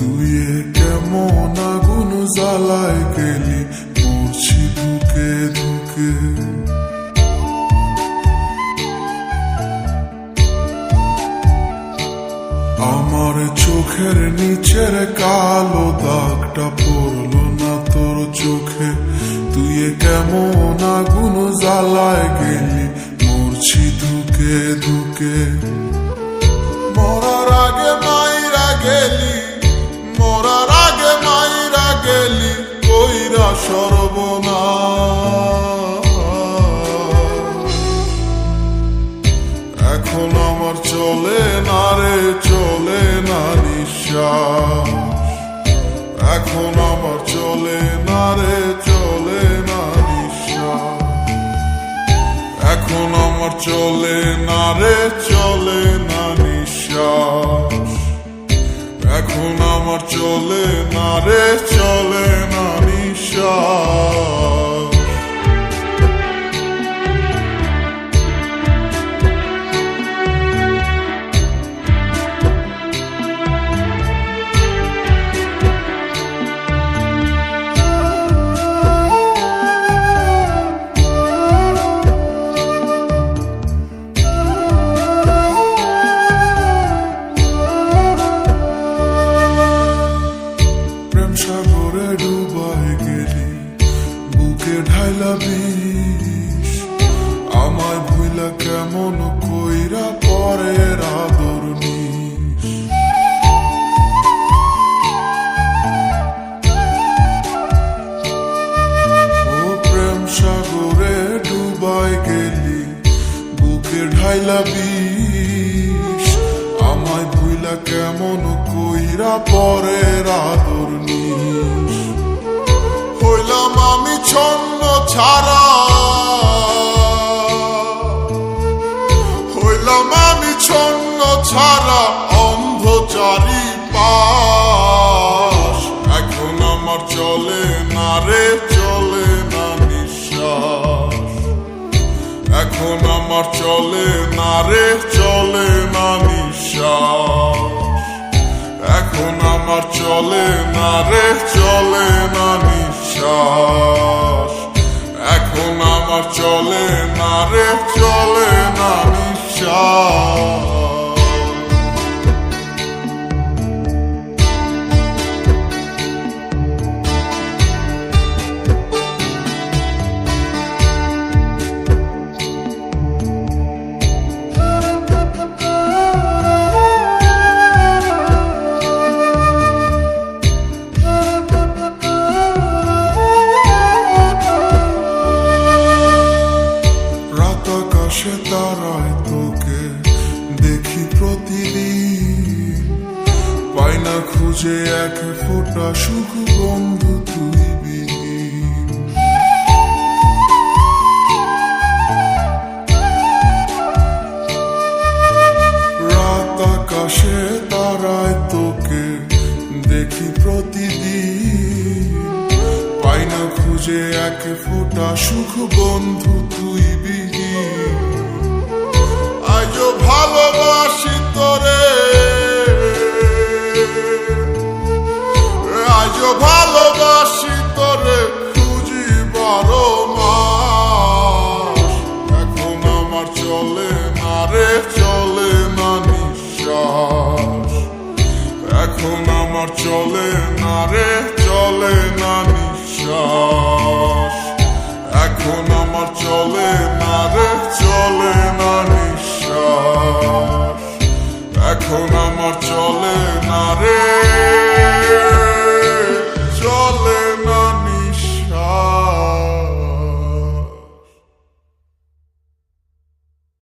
তুই কেমন আগুন জ্বালায় গেলি আমার চোখের নিচের কালো দাগটা পড়ল না তোর চোখে। তুই কেমন আগুন জ্বালায় গেলি মরছি ধুকে ধুকে মরার আগে মাইরা গেলি এখন আমার চলে না রে, চলে না নিঃশ্বাস। এখন আমার চলে না চলে না নিঃশ্বাস। এখন আমার চলে না চলে না নিঃশ্বাস। এখন আমার চলে না রে, চলে না ঢাইলা বিষ আমায় ভুইলা কেমন কইরা পরের আদর হইলাম আমি ছন্ন ছাড়া। হইলাম আমি ছন্ন ছাড়া অন্ধচারী পাশ এখন আমার চলে না রে, চলে না নিঃশ্বাস। এখন আমার চলে না রে, চলে না নিঃশ্বাস। এখন আমার চলে না রে, চলে না নিঃশ্বাস। এখন আমার চলে না রে, চলে না নিঃশ্বাস। প্রতিদিন। পাই না খুঁজে এক ফোঁটা সুখ বন্ধু তুই রাত আকাশে তারায় তোকে দেখি প্রতিদিন। পাই না খুঁজে এক ফোঁটা সুখ বন্ধু তুই বিহীন। আজও ভালোবাসি তোরে। আজও ভালোবাসি তোরে, খুঁজি বারো মাস। এখন আমার চলে না রে, চলে না নিঃশ্বাস। এখন আমার চলে না রে, চলে না নিঃশ্বাস। এখন আমার চলে Come on.